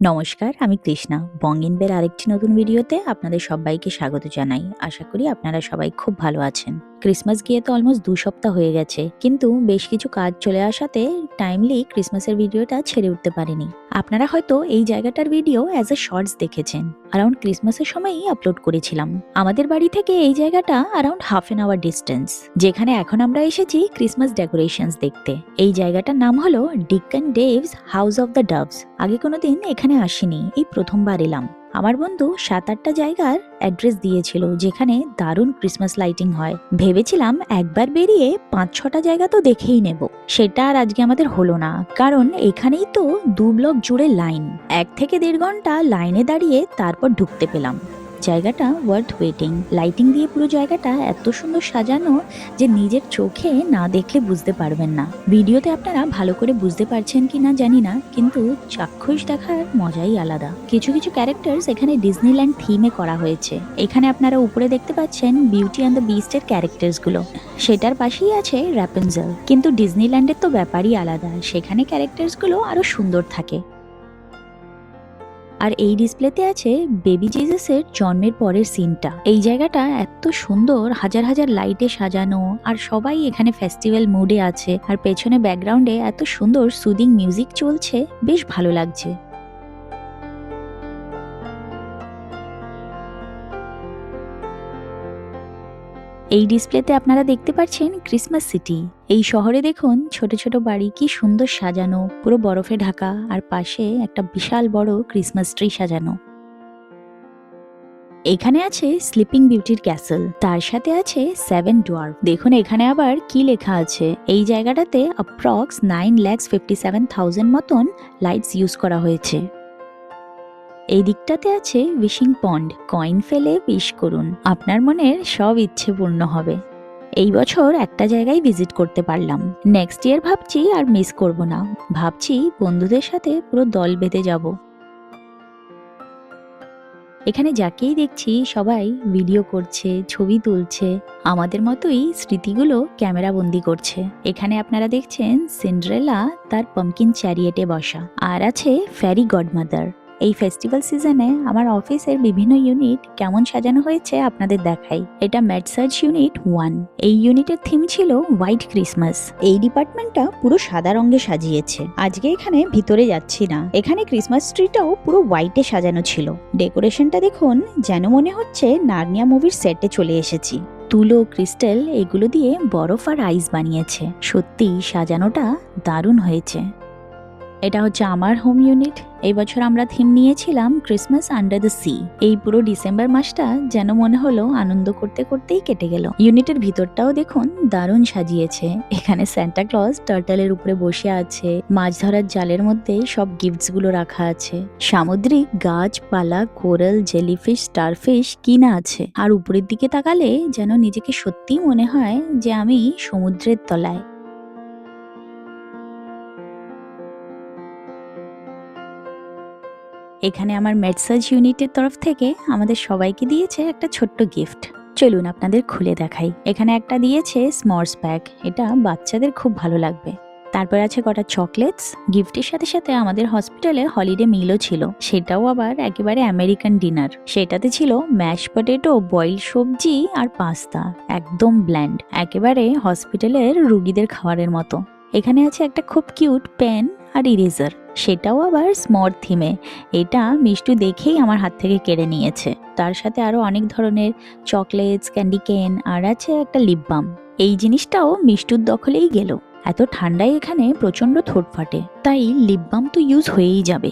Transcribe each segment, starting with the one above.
নমস্কার, আমি কৃষ্ণা। বঙ্গিনবের আরেকটি নতুন ভিডিওতে আপনাদের সবাইকে স্বাগত জানাই। আশা করি আপনারা সবাই খুব ভালো আছেন। ক্রিসমাস গিয়ে তো অলমোস্ট দু সপ্তাহ হয়ে গেছে। কিন্তু বেশ কিছু কাজ চলে আসাতে টাইমলি ক্রিসমাসের ভিডিওটা ছেড়ে উঠতে পারিনি। আপনারা হয়তো এই জায়গাটার ভিডিও অ্যাজ এ শর্টস দেখেছেন। অ্যারাউন্ড ক্রিসমাসের সময়ই আপলোড করেছিলাম। আমাদের বাড়ি থেকে এই জায়গাটা around half an hour distance যেখানে এখন আমরা এসেছি ক্রিসমাস ডেকোরেশনস দেখতে। এই জায়গাটার নাম হলো Deacon Daves house of the doves আগে কোনোদিন এখানে আসিনি, এই প্রথমবার এলাম। আমার বন্ধু সাত আটটা জায়গার অ্যাড্রেস দিয়েছিল যেখানে দারুণ ক্রিসমাস লাইটিং হয়। ভেবেছিলাম একবার বেরিয়ে পাঁচ ছটা জায়গা তো দেখেই নেব। সেটা আর আজকে আমাদের হলো না, কারণ এখানেই তো দু ব্লক জুড়ে লাইন এক থেকে দেড় ঘণ্টা লাইনে দাঁড়িয়ে তারপর ঢুকতে পেলাম। জায়গাটা ওয়ার্থ ওয়েটিং লাইটিং দিয়ে পুরো জায়গাটা এত সুন্দর সাজানো যে নিজের চোখে না দেখলে বুঝতে পারবেন না। ভিডিওতে আপনারা ভালো করে বুঝতে পারছেন কি না জানি না, কিন্তু চাক্ষুষ দেখার মজাই আলাদা। কিছু কিছু ক্যারেক্টার্স এখানে ডিজনিল্যান্ড থিমে করা হয়েছে। এখানে আপনারা উপরে দেখতে পাচ্ছেন বিউটি অ্যান্ড দ্য বিস্টের ক্যারেক্টার্সগুলো। সেটার পাশেই আছে র্যাপেনজেল কিন্তু ডিজনিল্যান্ডের তো ব্যাপারই আলাদা। সেখানে ক্যারেক্টার্সগুলো আরও সুন্দর থাকে। আর এই ডিসপ্লেতে আছে বেবি জিজাসের জন্মের পরের সিনটা। এই জায়গাটা এত সুন্দর, হাজার হাজার লাইটে সাজানো আর সবাই এখানে ফেস্টিভ্যাল মুডে আছে আর পেছনে ব্যাকগ্রাউন্ডে এত সুন্দর সুদিং মিউজিক চলছে, বেশ ভালো লাগছে। এই ডিসপ্লেতে আপনারা দেখতে পাচ্ছেন ক্রিসমাস সিটি। এই শহরে দেখুন, ছোট ছোট বাড়ি কি সুন্দর সাজানো, পুরো বরফে ঢাকা, আর পাশে একটা বিশাল বড় ক্রিসমাস ট্রি সাজানো। এখানে আছে স্লিপিং বিউটির ক্যাসেল তার সাথে আছে সেভেন ডোয়ার দেখুন, এখানে আবার কি লেখা আছে? এই জায়গাটাতে approx nine lakhs fifty seven thousand মতন লাইটস ইউজ করা হয়েছে। এই দিকটাতে আছে উইশিং পন্ড। কয়েন ফেলে উইশ করুন। আপনার মনের সব ইচ্ছে পূর্ণ হবে। এই বছর একটা জায়গায় ভিজিট করতে পারলাম। নেক্সট ইয়ার ভাবছি আর মিস করব না। ভাবছি বন্ধুদের সাথে পুরো দল বেঁধে যাব। এখানে যাকেই দেখছি সবাই ভিডিও করছে, ছবি তুলছে। আমাদের মতোই স্মৃতিগুলো ক্যামেরা বন্দি করছে। এখানে আপনারা দেখছেন সিন্ড্রেলা তার পামকিন চ্যারিয়েটে বসা। আর আছে ফ্যারি গডমাদার এই ফেস্টিভ্যাল সিজনে আমার অফিসের বিভিন্ন ইউনিট কেমন সাজানো হয়েছে আপনাদের দেখাই। এটা ম্যাডসার্জ ইউনিট ওয়ান এই ইউনিটের থিম ছিল হোয়াইট ক্রিসমাস এই ডিপার্টমেন্টটা পুরো সাদা রঙে সাজিয়েছে। আজকে এখানে ভিতরে যাচ্ছি না। এখানে ক্রিসমাস ট্রিটাও পুরো হোয়াইটে সাজানো ছিল। ডেকোরেশনটা দেখুন, যেন মনে হচ্ছে নার্নিয়া মুভির সেটে চলে এসেছি। তুলো, ক্রিস্টাল, এগুলো দিয়ে বরফ আর আইস বানিয়েছে। সত্যি সাজানোটা দারুণ হয়েছে। এটা হচ্ছে আমার হোম ইউনিট এই বছর আমরা থিম নিয়েছিলাম ক্রিসমাস আন্ডার দ্য সি এই পুরো ডিসেম্বর মাসটা যেন মনে হলো আনন্দ করতে করতেই কেটে গেল। ইউনিটের ভিতরটাও দেখুন দারুণ সাজিয়েছে। এখানে স্যান্টা ক্লজ টার্টালের উপরে বসে আছে। মাছ ধরার জালের মধ্যে সব গিফটসগুলো রাখা আছে। সামুদ্রিক গাছপালা কোরাল জেলিফিশ স্টারফিশ কি না আছে। আর উপরের দিকে তাকালে যেন নিজেকে সত্যিই মনে হয় যে আমি সমুদ্রের তলায়। এখানে আমার মেডসার্জ ইউনিটের তরফ থেকে আমাদের সবাইকে দিয়েছে একটা ছোট্ট গিফট। চলুন আপনাদের খুলে দেখাই। এখানে একটা দিয়েছে স্মর্স প্যাক এটা বাচ্চাদের খুব ভালো লাগবে। তারপর আছে কটা চকলেটস গিফটের সাথে সাথে আমাদের হসপিটালে হলিডে মিলও ছিল। সেটাও আবার একেবারে আমেরিকান ডিনার সেটাতে ছিল ম্যাশ পটেটো বয়েল সবজি আর পাস্তা একদম ব্ল্যান্ড একেবারে হসপিটালের রুগীদের খাবারের মতো। এখানে আছে একটা খুব কিউট পেন আর ইরেজার সেটাও আবার স্মর থিমে এটা মিষ্টু দেখেই আমার হাত থেকে কেড়ে নিয়েছে। তার সাথে আরও অনেক ধরনের চকলেটস ক্যান্ডি কেন আর আছে একটা লিপ বাম এই জিনিসটাও মিষ্টুর দখলেই গেল। এত ঠান্ডায় এখানে প্রচণ্ড থোট ফাটে। তাই লিপ বাম তো ইউজ হয়েই যাবে।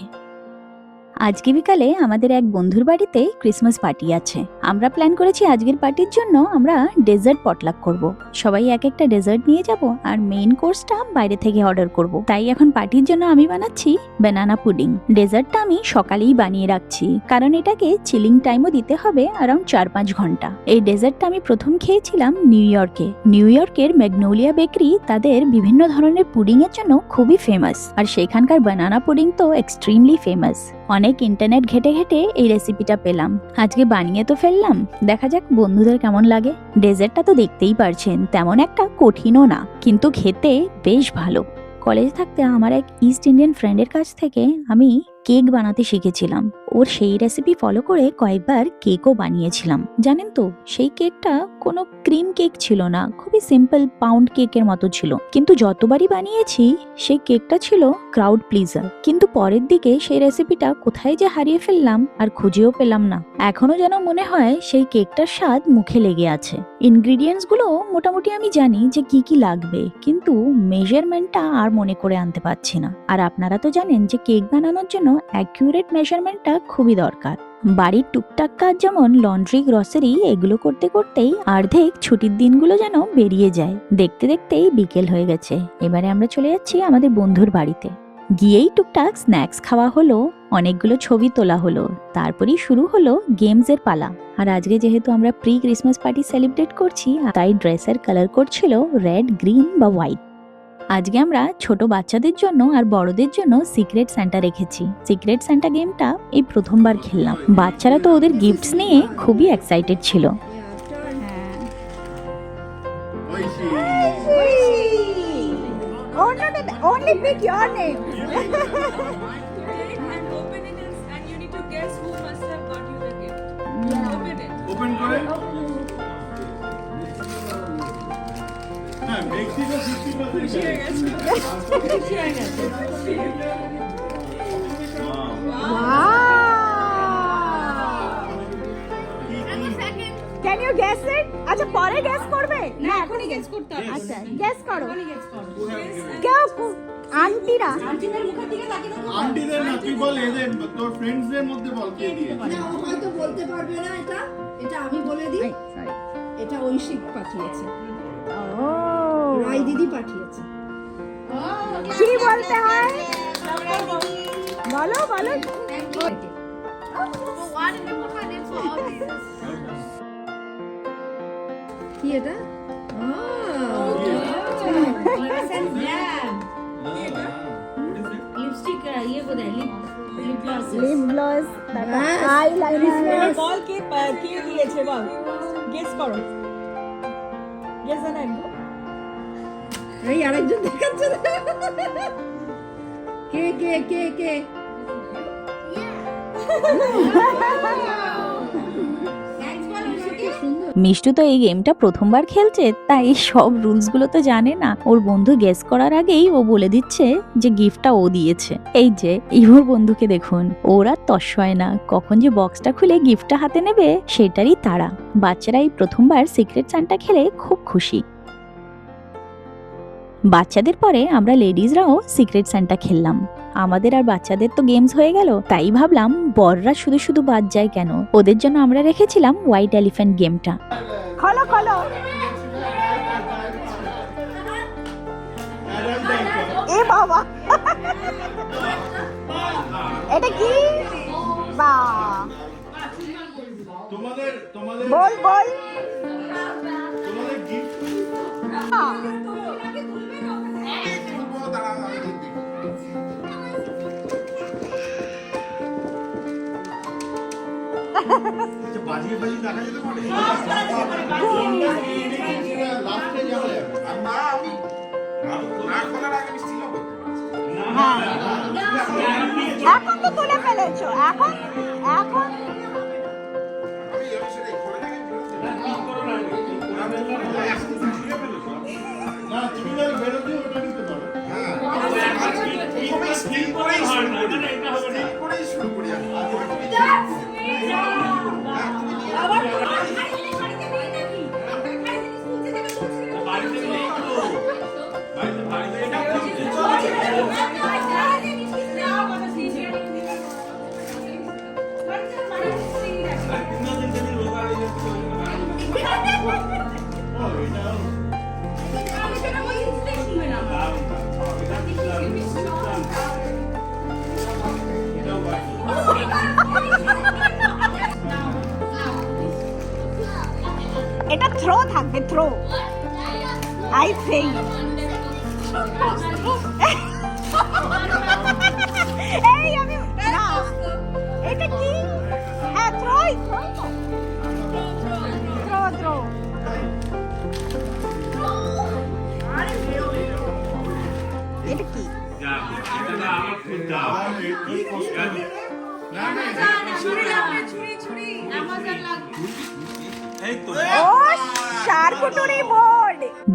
আজকে বিকালে আমাদের এক বন্ধুর বাড়িতে ক্রিসমাস পার্টি আছে। আমরা প্ল্যান করেছি আজকের পার্টির জন্য আমরা ডেজার্ট পটলাক করব। সবাই এক একটা ডেজার্ট নিয়ে যাব আর মেইন কোর্সটা বাইরে থেকে অর্ডার করব। তাই এখন পার্টির জন্য আমি বানাচ্ছি ব্যানানা পুডিং ডেজার্টটা আমি সকালেই বানিয়ে রাখছি। কারণ এটাকে চিলিং টাইমও দিতে হবে অ্যারাউন্ড চার পাঁচ ঘণ্টা। এই ডেজার্টটা আমি প্রথম খেয়েছিলাম নিউ ইয়র্কে। নিউ ইয়র্কের ম্যাগনোলিয়া বেকারি তাদের বিভিন্ন ধরনের পুডিং এর জন্য খুবই ফেমাস আর সেখানকার বানানা পুডিং তো এক্সট্রিমলি ফেমাস অনেক ইন্টারনেট ঘেটে ঘেটে এই রেসিপিটা পেলাম। আজকে বানিয়ে তো ফেললাম। দেখা যাক বন্ধুদের কেমন লাগে। ডেজার্টটা তো দেখতেই পারছেন, তেমন একটা কঠিনও না, কিন্তু খেতে বেশ ভালো। কলেজ থাকতে আমার এক ইস্ট ইন্ডিয়ান ফ্রেন্ডের কাছ থেকে আমি কেক বানাতে শিখেছিলাম। ওর সেই রেসিপি ফলো করে কয়েকবার কেকও বানিয়েছিলাম। জানেন তো, সেই কেকটা কোনো ক্রিম কেক ছিল না, খুবই সিম্পল পাউন্ড কেকের মতো ছিল। কিন্তু যতবারই বানিয়েছি, সেই কেকটা ছিল ক্রাউড প্লিজার কিন্তু পরের দিকে সেই রেসিপিটা কোথায় যে হারিয়ে ফেললাম আর খুঁজেও পেলাম না। এখনও যেন মনে হয় সেই কেকটার স্বাদ মুখে লেগে আছে। ইনগ্রিডিয়েন্টসগুলো মোটামুটি আমি জানি যে কি কি লাগবে, কিন্তু মেজারমেন্টটা আর মনে করে আনতে পারছি না। আর আপনারা তো জানেন যে কেক বানানোর জন্য অ্যাকিউরেট মেজারমেন্টটা খুবই দরকার। বাড়ির টুকটাক কাজ যেমন লন্ড্রি, গ্রসারি, এগুলো করতে করতেই অর্ধেক ছুটির দিনগুলো যেন বেরিয়ে যায়। দেখতে দেখতেই বিকেল হয়ে গেছে। এবারে আমরা চলে যাচ্ছি আমাদের বন্ধুর বাড়িতে। গিয়েই টুকটাক স্ন্যাক্স খাওয়া হলো, অনেকগুলো ছবি তোলা হলো, তারপরেই শুরু হলো গেমসের পালা। আর আজকে যেহেতু আমরা প্রি ক্রিসমাস পার্টি সেলিব্রেট করছি, তাই ড্রেসের কালার করছিল রেড, গ্রিন বা হোয়াইট। আজকে আমরা ছোট বাচ্চাদের জন্য আর বড়দের জন্য সিক্রেট স্যান্টা রেখেছি। সিক্রেট স্যান্টা গেমটা এই প্রথমবার খেললাম। বাচ্চারা তো ওদের গিফটস নিয়ে খুবই এক্সাইটেড ছিল। no, only pick your name. Can you guess it? আচ্ছা পরে গেস করবে? না এখনই গেস করতে হবে। আচ্ছা গেস করো। গেস করো। কেউ আন্টিরা আন্টিদের মুখের দিকে তাকিয়ে দেখো আন্টিদের না তুই বল এদের তোর ফ্রেন্ডসদের মধ্যে বল কে দিয়েছে। না ও হয়তো বলতে পারবে না এটা। এটা আমি বলে দিই। এটা ঐশিক পাঠিয়েছে। ও রায় দিদি পাঠিয়েছে। কি বলতে হয় বলো বলো কি এটা লিপস্টিক ইয়ে বোধহয় lip lip gloss lip gloss তারপর Yes. আই লাইনার বল কে কে দিয়েছে বল গেস করো গেস জানা একদম এই আরেকজন দেখাচ্ছে কে কে কে কে? মিষ্টু তো এই গেমটা প্রথমবার খেলছে, তাই সব রুলসগুলো তো জানে না। ওর বন্ধু গেস করার আগেই ও বলে দিচ্ছে যে গিফটটা ও দিয়েছে। এই যে ইভোর বন্ধুকে দেখুন, ওরা তস হয় না। কখন যে বক্সটা খুলে গিফটটা হাতে নেবে, সেটারই তারা বাচ্চারা এই প্রথমবার সিক্রেট সান্টা খেলে খুব খুশি। বাচ্চাদের পরে আমরা লেডিজরাও সিক্রেট সান্টা খেললাম। আমাদের আর বাচ্চাদের তো গেমস হয়ে গেল তাই ভাবলাম বররা শুধু শুধু বাদ যায় কেন? ওদের জন্য আমরা রেখেছিলাম হোয়াইট এলিফ্যান্ট গেমটা খোলো খোলো। এ বাবা। এটা কি? বা। তোমাদের তোমাদের বল বল। তোমাদের গিফট বাজিয়ে বাজিয়ে দেখা যেতে পারে লাস্টে যাওয়া যাবে না আমি না খোলার আগে আমি স্টিলও করতে এখন তো তুলে ফেলেছো এখন এখন স্টিল করেই শুরু করি স্টিল করেই শুরু থাকবে থ্রো আই সেই এই আমি না এটা কি হ্যাঁ থ্রোই থ্রো থ্রো এটা কি না না ছুরি লাগবে ছুরি ছুরি অ্যামাজন লাগবে এই তো ও ফুটুরি বোর্ড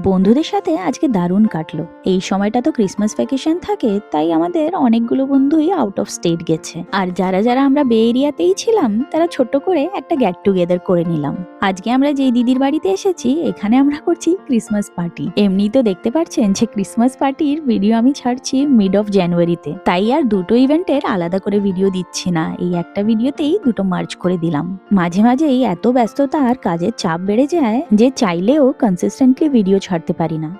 বন্ধুদের সাথে আজকে দারুণ কাটলো। এই সময়টা তো ক্রিসমাস ভ্যাকেশন থাকে, তাই আমাদের অনেকগুলো বন্ধুই আউট অফ স্টেট গেছে। আর যারা যারা আমরা বে এরিয়াতেই ছিলাম, তারা ছোট্ট করে একটা গেট টুগেদার করে নিলাম। আজকে আমরা যে দিদির বাড়িতে এসেছি, এখানে আমরা করছি ক্রিসমাস পার্টি এমনি তো দেখতে পাচ্ছেন যে ক্রিসমাস পার্টির ভিডিও আমি ছাড়ছি মিড অফ জানুয়ারিতে তাই আর দুটো ইভেন্টের আলাদা করে ভিডিও দিচ্ছি না। এই একটা ভিডিওতেই দুটো মার্চ করে দিলাম। মাঝে মাঝেই এত ব্যস্ততা আর কাজের চাপ বেড়ে যায় যে চাইলেও কনসিস্টেন্টলি ভিডিও ছাড়তে পারি না।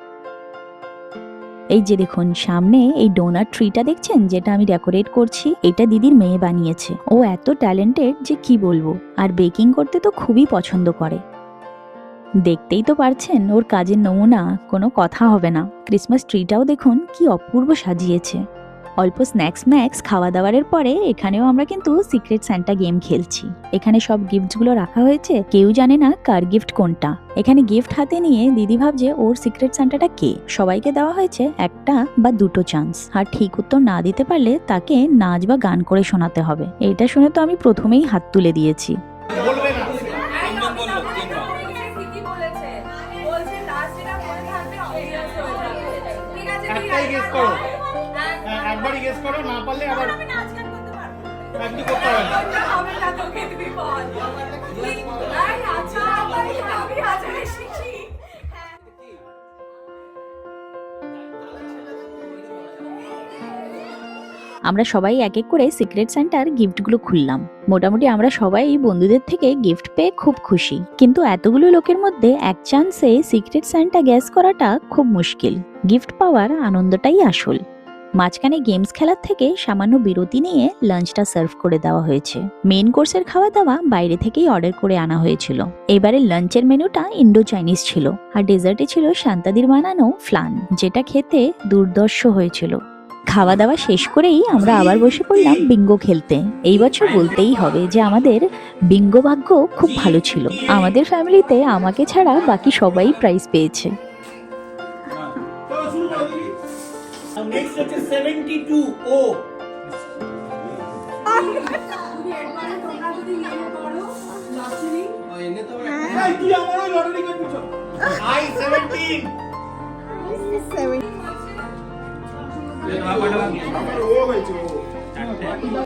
এই যে দেখুন, সামনে এই ডোনার ট্রিটা দেখছেন? যেটা আমি ডেকোরেট করছি, এটা দিদির মেয়ে বানিয়েছে। ও এত ট্যালেন্টেড যে কি বলব? আর বেকিং করতে তো খুবই পছন্দ করে। দেখতেই তো পারছেন, ওর কাজের নমুনা, কোনো কথা হবে না। ক্রিসমাস ট্রিটাও দেখুন, কি অপূর্ব সাজিয়েছে। অল্প স্ন্যাক্স ম্যাক্স খাওয়া দাওয়ারের পরে এখানেও আমরা কিন্তু সিক্রেট স্যান্টা গেম খেলছি। এখানে সব গিফটসগুলো রাখা হয়েছে। কেউ জানে না কার গিফট কোনটা। এখানে গিফট হাতে নিয়ে দিদি ভাবছে ওর সিক্রেট স্যান্টাটা কে? সবাইকে দেওয়া হয়েছে একটা বা দুটো চান্স আর ঠিক উত্তর না দিতে পারলে তাকে নাচ বা গান করে শোনাতে হবে। এটা শুনে তো আমি প্রথমেই হাত তুলে দিয়েছি। একটাই আছে করো। করো না পারলে আবার আমি নাচ গান করতে পারব। একটু করতে হবে আচ্ছা হ্যাঁ। আমরা সবাই এক এক করে সিক্রেট সেন্টার গিফটগুলো খুললাম। মোটামুটি আমরা সবাই বন্ধুদের থেকে গিফট পেয়ে খুব খুশি। কিন্তু এতগুলো লোকের মধ্যে এক চান্সে সিক্রেট স্যান্টা গ্যাস করাটা খুব মুশকিল। গিফট পাওয়ার আনন্দটাই আসল। মাঝখানে গেমস খেলার থেকে সামান্য বিরতি নিয়ে লাঞ্চটা সার্ভ করে দেওয়া হয়েছে। মেন কোর্সের খাওয়া দাওয়া বাইরে থেকেই অর্ডার করে আনা হয়েছিল। এবারে লাঞ্চের মেনুটা ইন্ডো চাইনিজ ছিল আর ডেজার্টে ছিল শান্তাদির বানানো ফ্লান যেটা খেতে দুর্দর্শ হয়েছিল। খাওয়া দাওয়া শেষ করেই আমরা আবার বসে পড়লাম বিঙ্গো খেলতে। এই বছর বলতেই হবে যে আমাদের বিঙ্গো ভাগ্য খুব ভালো ছিল। আমাদের ফ্যামিলিতে আমাকে ছাড়া বাকি সবাই প্রাইজ পেয়েছে। নেক্সট হচ্ছে সেভেন্টি টু ও তুই আমার ওই লটারি আই ও ও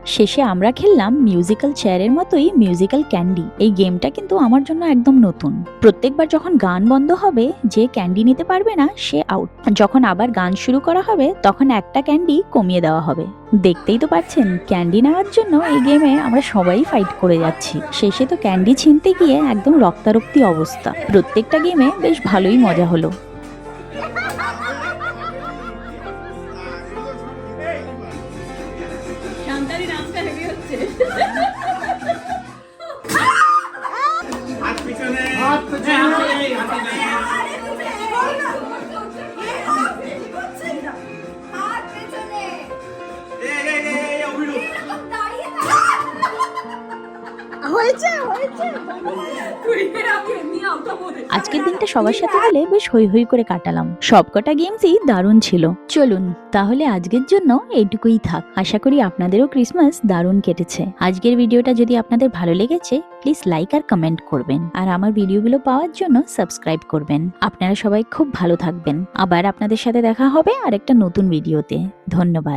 শেষে আমরা খেললাম মিউজিক্যাল চেয়ারের মতোই মিউজিক্যাল ক্যান্ডি এই গেমটা কিন্তু আমার জন্য একদম নতুন। প্রত্যেকবার যখন গান বন্ধ হবে, যে ক্যান্ডি নিতে পারবে না, সে আউট যখন আবার গান শুরু করা হবে, তখন একটা ক্যান্ডি কমিয়ে দেওয়া হবে। দেখতেই তো পাচ্ছেন ক্যান্ডি নেওয়ার জন্য এই গেমে আমরা সবাই ফাইট করে যাচ্ছি। শেষে তো ক্যান্ডি ছিনতে গিয়ে একদম রক্তারক্তি অবস্থা। প্রত্যেকটা গেমে বেশ ভালোই মজা হলো। হয়েছে আজকের দিনটা সবার সাথে হলে বেশ হই হই করে কাটালাম। সবকটা গেমসই দারুণ ছিল। চলুন, তাহলে আজকের জন্য এইটুকুই থাক। আশা করি আপনাদেরও ক্রিসমাস দারুণ কেটেছে। আজকের ভিডিওটা যদি আপনাদের ভালো লেগেছে, প্লিজ লাইক আর কমেন্ট করবেন। আর আমার ভিডিওগুলো পাওয়ার জন্য সাবস্ক্রাইব করবেন। আপনারা সবাই খুব ভালো থাকবেন। আবার আপনাদের সাথে দেখা হবে আর একটা নতুন ভিডিওতে। ধন্যবাদ।